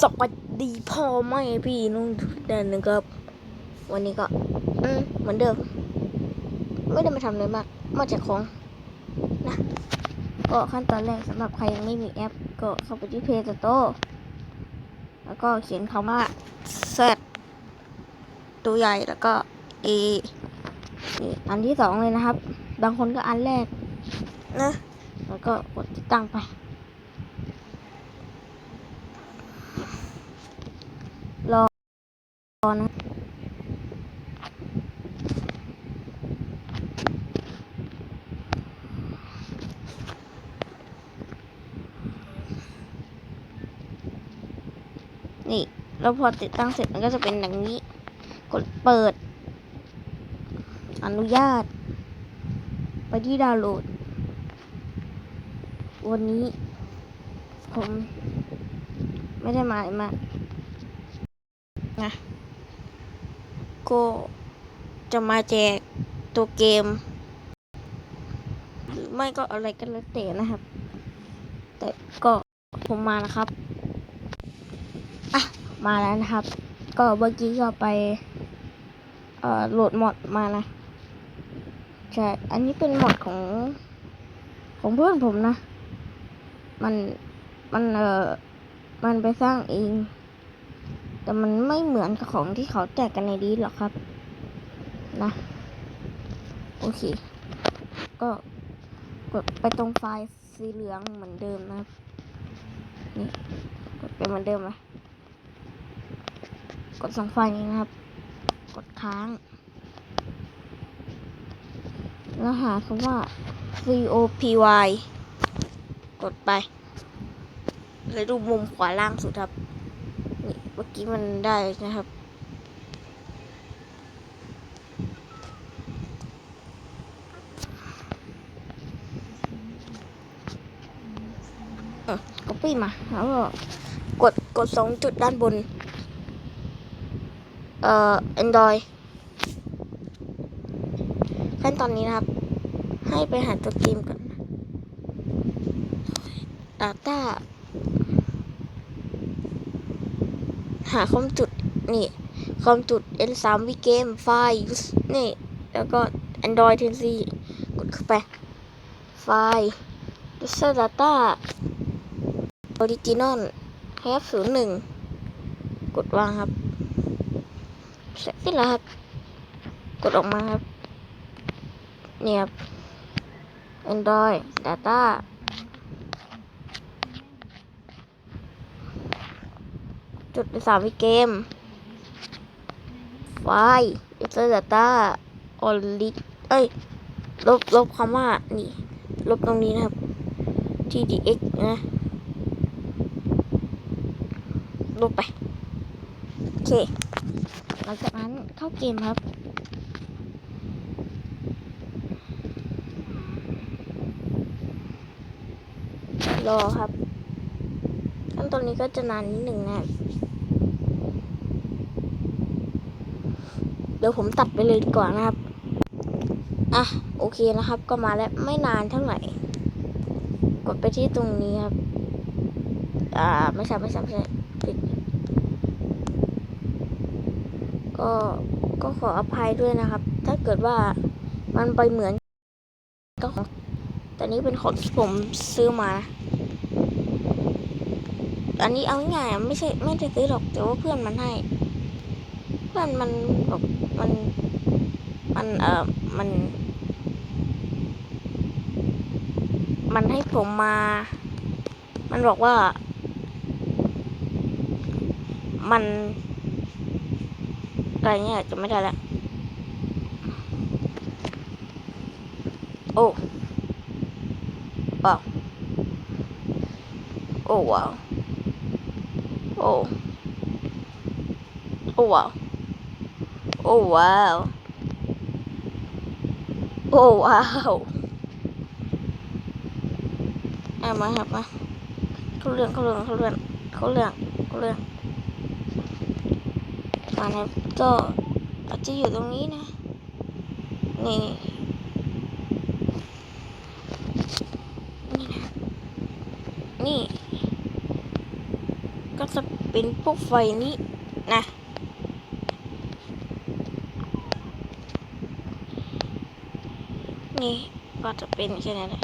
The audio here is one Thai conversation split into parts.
สวัสดีพ่อแม่พี่น้องทุกท่านนะครับ วันนี้ก็อืมเหมือนเดิม ไม่ได้มาทำอะไรมากมาจากของนะก็ขั้นตอนแรกสำหรับใครยังไม่มีแอป ก็เข้าไปที่เพจโตแล้วก็เขียนคำว่า Z ตัวใหญ่แล้วก็ A นี่อันที่สองเลยนะครับ บางคนก็อันแรกนะแล้วก็กดติดตั้งไป รอ อนนี่แล้วพอติดตั้งเสร็จมันก็จะเป็นอย่างนี้ กดเปิด อนุญาต ไปที่ดาวน์โหลด วันนี้ ผม ไม่ได้มาอะไรมานะ ก็จะมาแจกตัวเกม หรือไม่ก็อะไรกันแล้วแต่นะครับ แต่ก็ผมมานะครับ อะ มาแล้วนะครับ ก็เมื่อกี้ก็ไป เอ่อโหลดมอดมานะใช่อันนี้เป็นมอดของ ของเพื่อนผมนะ มัน มัน เอ่อ มันไปสร้างเอง แต่มันไม่เหมือนกับของที่เขาแจกกันในดีหรอกครับ นะ โอเค ก็กดไปตรงไฟล์สีเหลืองเหมือนเดิมนะครับ นี่กดไปเหมือนเดิมไหมกดสองไฟล์นี้นะครับ กดค้าง แล้วหาคำว่า COPY กดไปแล้วดูมุมขวาล่างสุดครับ เมื่อกี้มันได้นะครับก็ปี้มาแล้วก็กดกดสองจุดด้านบน เอ่อ Android ขั้นตอนนี้นะครับ ให้ไปหาตัวเกมก่อน Data หาคอมจุดนี่คอมจุด N3 v Game ไฟล์ use นี่ แล้วก็ Android 10 กดเข้าไป ไฟล์ user data original have 01กดวางครับ เสร็จสิ้นแล้วครับ กดออกมาครับ เนี่ยครับ Android data จุดสามวิเกมไฟล์ user data only เอ้ย ลบ ลบคำว่า นี่ ลบตรงนี้นะครับ tdx นะ ลบไป โอเค หลังจากนั้นเข้าเกมครับรอครับขั้นตอนนี้ก็จะนานนิดหนึ่งนะครับ เดี๋ยวผมตัดไปเลยดีกว่านะครับ อะโอเคนะครับ ก็มาแล้วไม่นานเท่าไหร่ กดไปที่ตรงนี้ครับ อ่าไม่ใช่ไม่ใช่ไม่ใช่ผิดก็ก็ขออภัยด้วยนะครับ ถ้าเกิดว่ามันไปเหมือนก็ของแต่นี้เป็นของที่ผมซื้อมานะอันนี้เอาง่ายไม่ใช่ไม่ได้ซื้อหรอกแต่ว่าเพื่อนมันให้ เพื่อนมันบอก มัน มันเอ่อมัน มันให้ผมมา มันบอกว่า มันอะไรเงี้ยจะไม่ได้แล้ว โอ้ว้าวโอ้ว้าวโอ้โอ้ว้าว โอ้ว้าว โอ้ว้าวเอามาครับมาเขาเรื่องเขาเรื่องเขาเรื่องเขาเรื่องเขาเรื่องมาครับก็อาจจะอยู่ตรงนี้นะ นี่นี่นะนี่ ก็จะเป็นพวกไฟนี้นะ นี่ก็จะเป็นแค่นั้นแหละ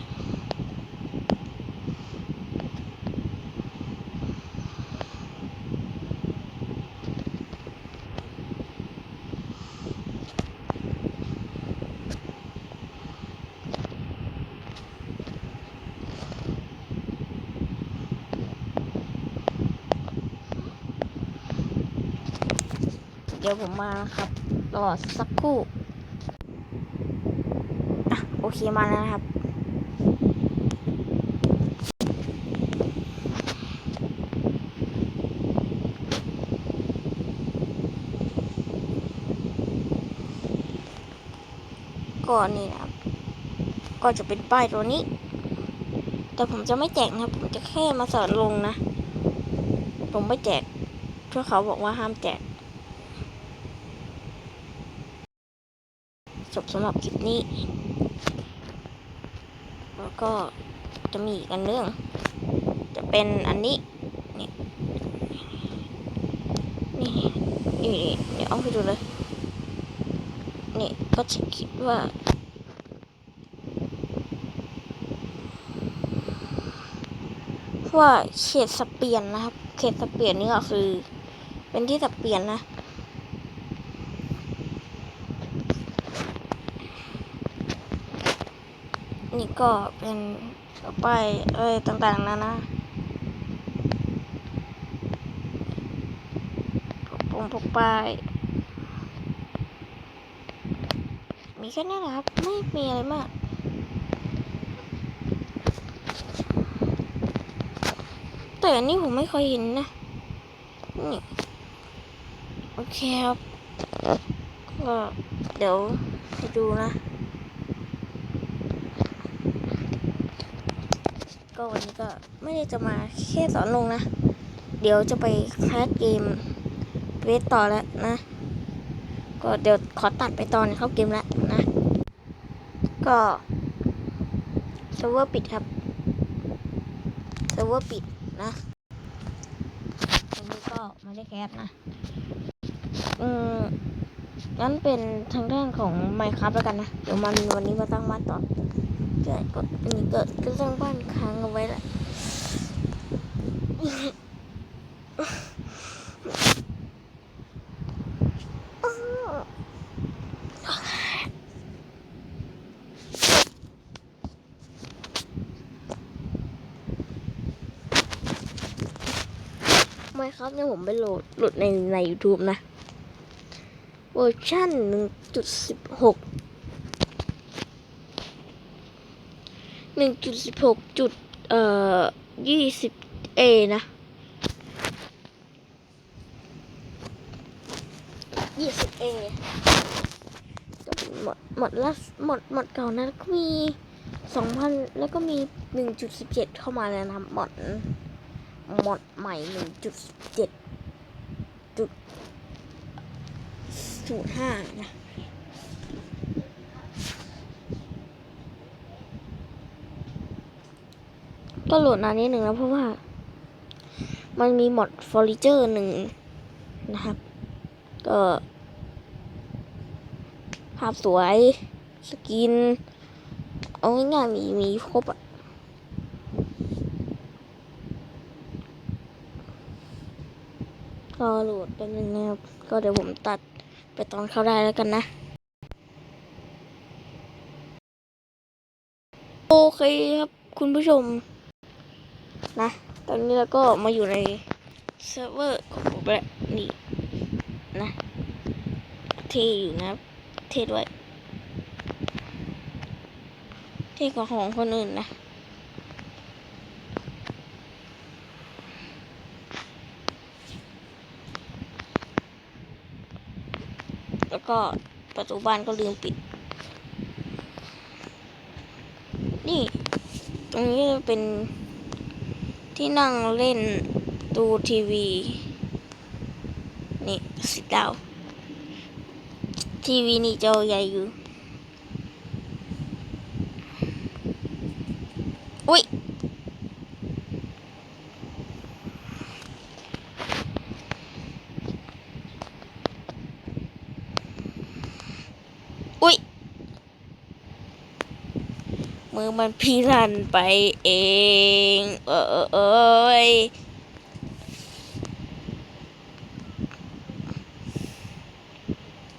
เดี๋ยวผมมาครับ รอสักครู่ เคมาแล้วนะครับ ก็นี่นะครับ ก็จะเป็นป้ายตัวนี้ แต่ผมจะไม่แจกนะครับผมจะแค่มาสอนลงนะ ผมไม่แจกเพราะเขาบอกว่าห้ามแจกจบสำหรับคลิปนี้ ก็จะมีอีกอันเรื่องจะเป็นอันนี้นี่นี่ นี่นี่เดี๋ยวเอาไปดูเลย นี่ก็จะคิดว่าว่าเขตสเปียนนะครับ เขตสเปียนนี่ก็คือ เป็นที่สเปียนนะ นี่ก็เป็นป้ายเอ้ยต่างๆนะนะพวกปงพกป้ายมีแค่นี้แหละครับ ไม่มีอะไรมากแต่อันนี้ผมไม่เคยเห็นนะ นี่ โอเคครับ ก็เดี๋ยวไปดูนะ ก็วันนี้ก็ไม่ได้จะมาแค่สอนลงนะ เดี๋ยวจะไปแคสเกมเวทต่อแล้วนะ ก็เดี๋ยวขอตัดไปตอนเข้าเกมแล้วนะ ก็เซิร์ฟเวอร์ปิดครับเซิร์ฟเวอร์ปิดนะวันนี้ก็ไม่ได้แคสนะ อืมงั้นเป็นทางด้านของไมค์ครับแล้วกันนะ เดี๋ยวมันวันนี้มาตั้งบ้านต่อ จะกดอันนี้ก็ก็สร้างบ้านค้างเอาไว้ละไม่ครับเนี่ยผมไปโหลดหลดในใน YouTube นะ เวอร์ชัน1.16 หนึ่งจุดสิบหกจุดเอ่อยี่สิบเอนะยี่สิบเอหมดหมดละหมดหมดเก่านั้นก็มีสองพันแล้วก็มีหนึ่งจุดสิบเจ็ดเข้ามาแล้วนะหมดหมดใหม่หนึ่งจุดเจ็ดจุดศูนย์ห้านะ ก็โหลดนานนิดหนึ่งนะเพราะว่า มันมีมอดฟอร์ i เจอร์หนึ่งนะครับ ก็ภาพสวย สกิน เอาง่ายๆมีมีครบอะก็โหลดเป็นหนึ่งนะครับก็เดี๋ยวผมตัดไปตอนเข้าได้แล้วกันนะโอเคครับ คุณผู้ชม นะ ตอนนี้เราก็มาอยู่ในเซิร์ฟเวอร์ของผมแล้วนี่นะ เทอยู่นะ เทด้วย เทกว่าของคนอื่นนะแล้วก็ประตูบ้านก็ลืมปิด นี่ ตรงนี้เป็น ที่นั่งเล่นดูทีวี นี่สิดาว ทีวีนี่จอใหญ่อยู่ มือมันพิรันไปเอง เออเออเอย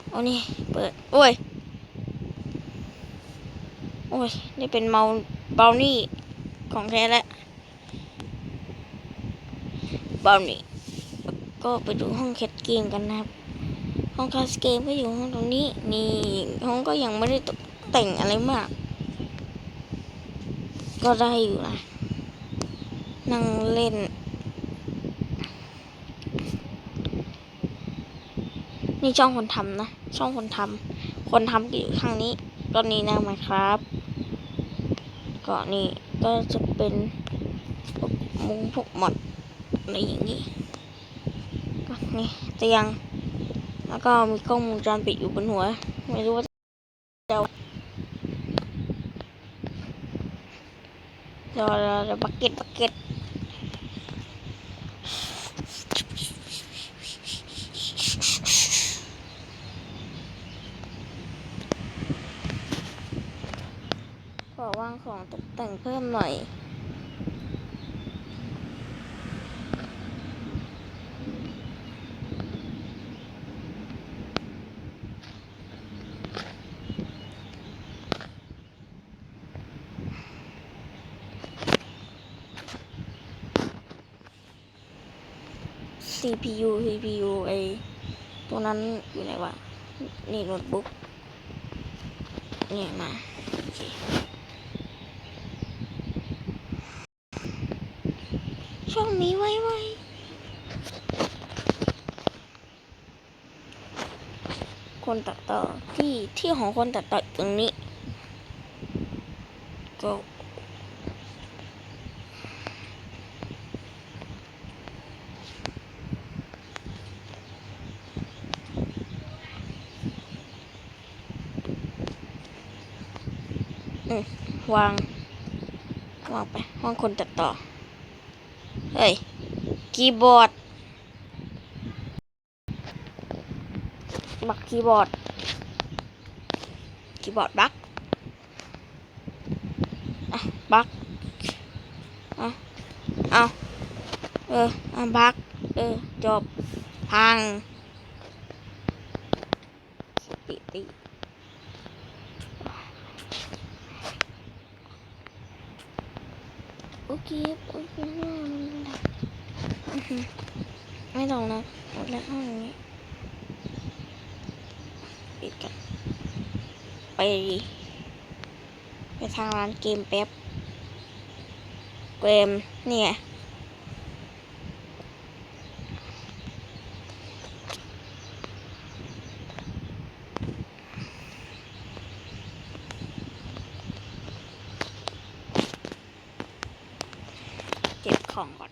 เอานี่ เปิด โอ้ย โอ้ย นี่เป็นเมาเบลนี่ ของแท้แล้วเบลนี่ ก็ไปดูห้องแคทเกมกันนะครับ ห้องแคทเกมก็อยู่ห้องตรงนี้ นี่ ห้องก็ยังไม่ได้ตกแต่งอะไรมาก ก็ได้อยู่นะ นั่งเล่น นี่ช่องคนทำนะ ช่องคนทำคนทำก็อยู่ข้างนี้ก็นี่นะมครับก็นี่ก็จะเป็นพวกมุ้งพวกหมดอะไรอย่างนี้ก็นี่เตียง แล้วก็มีกล้องวงจรปิดอยู่บนหัว ไม่รู้ว่าจะ เอาเดี๋ยวเดี๋ยวเดี๋ยวบักเก็ตบักเก็ตขอวางของตกแต่งเพิ่มหน่อย CPU CPU ไอตัวนั้นอยู่ไหนวะ นี่โน้ตบุ๊กเนี่ยมาโอเคช่องนี้ไว้ไว้คนตัดต่อที่ที่ของคนตัดต่อตรงนี้ก็ วาง วางไป ห้องคนตัดต่อ เฮ้ย คีย์บอร์ด บักคีย์บอร์ด คีย์บอร์ดบักอะบักอะเอาเอออะบักเออ จบ พังติติ โอเคโอเคไม่ต้องนะหมดแล้วห้องนี้ปิดกันไปไปทางร้านเกมแป๊บเกมเนี่ย เก็บของก่อน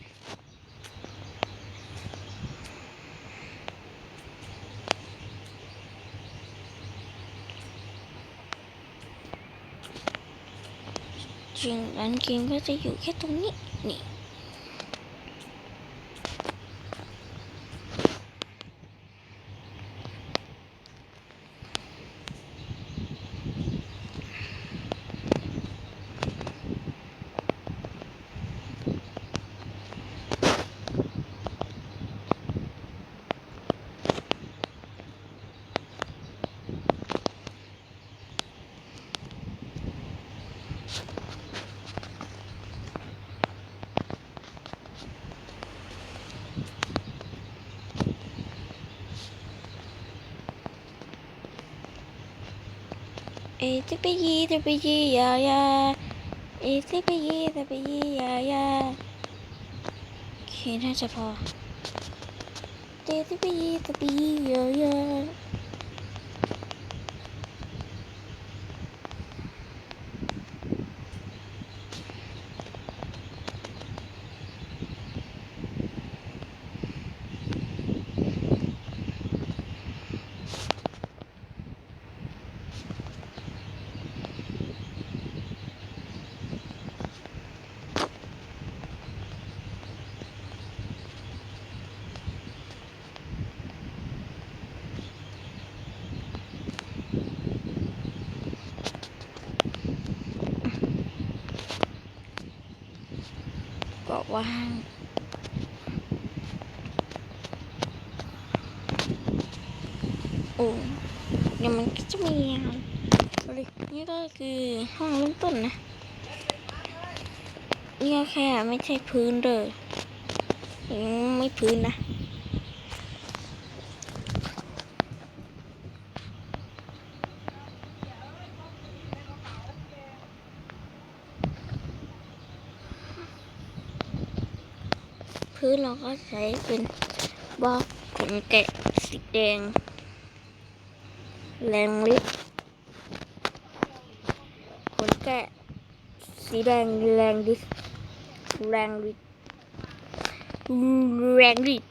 จ ริงร้านเกมก็จะอยู่แค่ตรงนี้นี่ เอจะไปยีจะไปยียายาเอจะไปยีจะไปยียายาโอเคน่าจะพอเจจะไปยีจะไปยียายา ว่างโอ้เดี๋ยวมันก็จะมีอะไรนี่ก็คือห้องเริ่มต้นนะนี่ก็แค่ไม่ใช่พื้นเลยไม่พื้นนะ พื้นเราก็ใช้เป็นบล็อกขนแกะสีแดง แรงลิดขนแกะสีแดงแรงดิสแรงลิดแรงลิด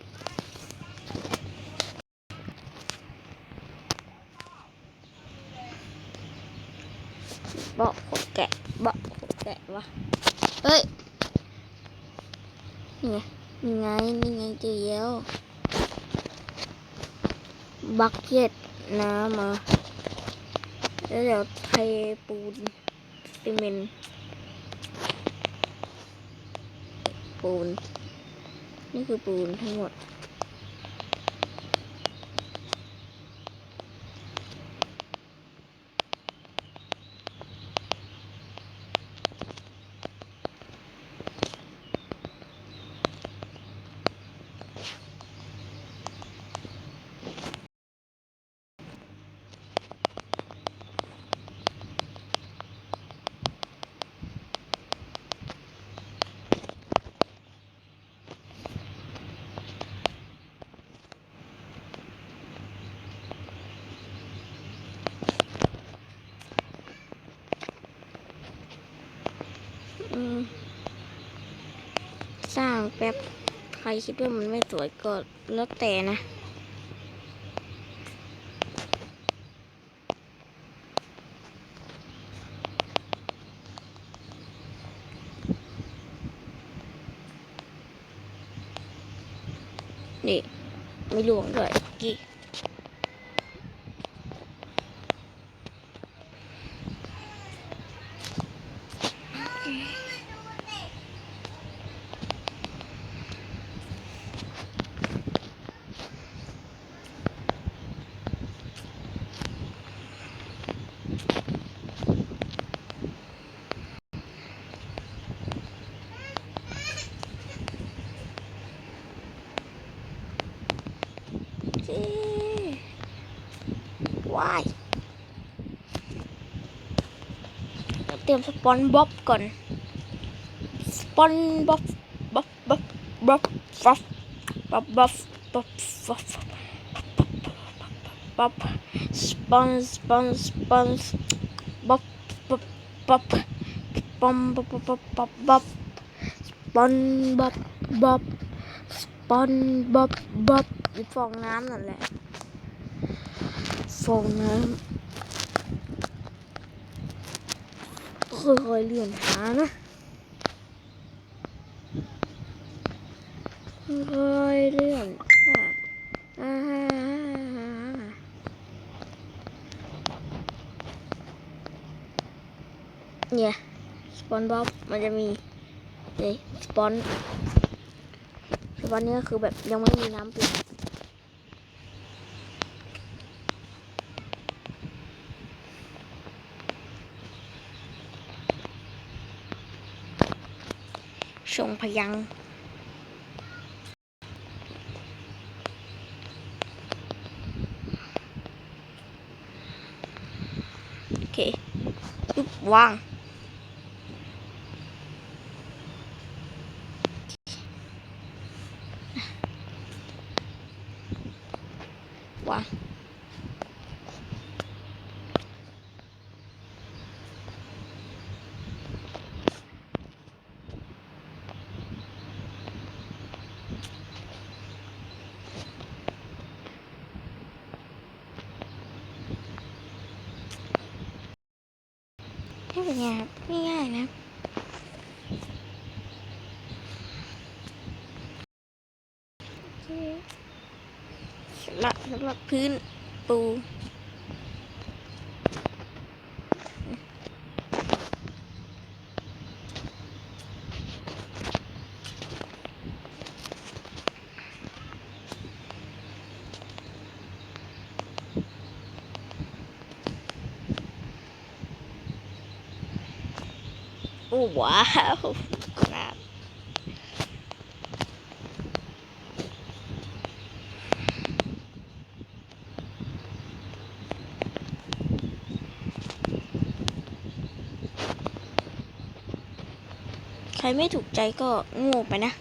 บล็อกขนแกะบล็อกขนแกะวะ เฮ้ย นี่ไง นี่ไง นี่ไงเจอแล้วบักเก็ตน้ำมาแล้วเดี๋ยวเทปูนซีเมนต์ปูน นี่คือปูนทั้งหมด แป๊บใครคิดว่ามันไม่สวยก็แล้วแต่นะนี่ไม่หลวงด้วยกี่จีว้ายเตรีย มสปอนบ๊อบก่อน สปอนบ๊อบบ๊อบบ๊อบบ๊อบบ๊อบบ๊อบบ๊อบบ๊อบบ๊อบบ๊อบสปอนสปอนสปอนบ๊อบบ๊อบบ๊อบปอมบ๊อบบ๊อบบ๊อบบ๊อบสปอนบ๊อบบ๊อบสปอนบ๊อบบ๊อบฟองน้ำนั่นแหละฟองน้ำ ค่อยๆเลื่อนหานะค่อยๆเลื่อนอ่าเนี่ยสปอนบ๊อบมันจะมีนี่สปอนสปอนนี่ก็คือแบบยังไม่มีน้ำปลี่ ทรงพยัง โอเคปึ๊บวางวาง ว่าพื้นปูว้าว ไม่ถูกใจก็โง่ไปนะ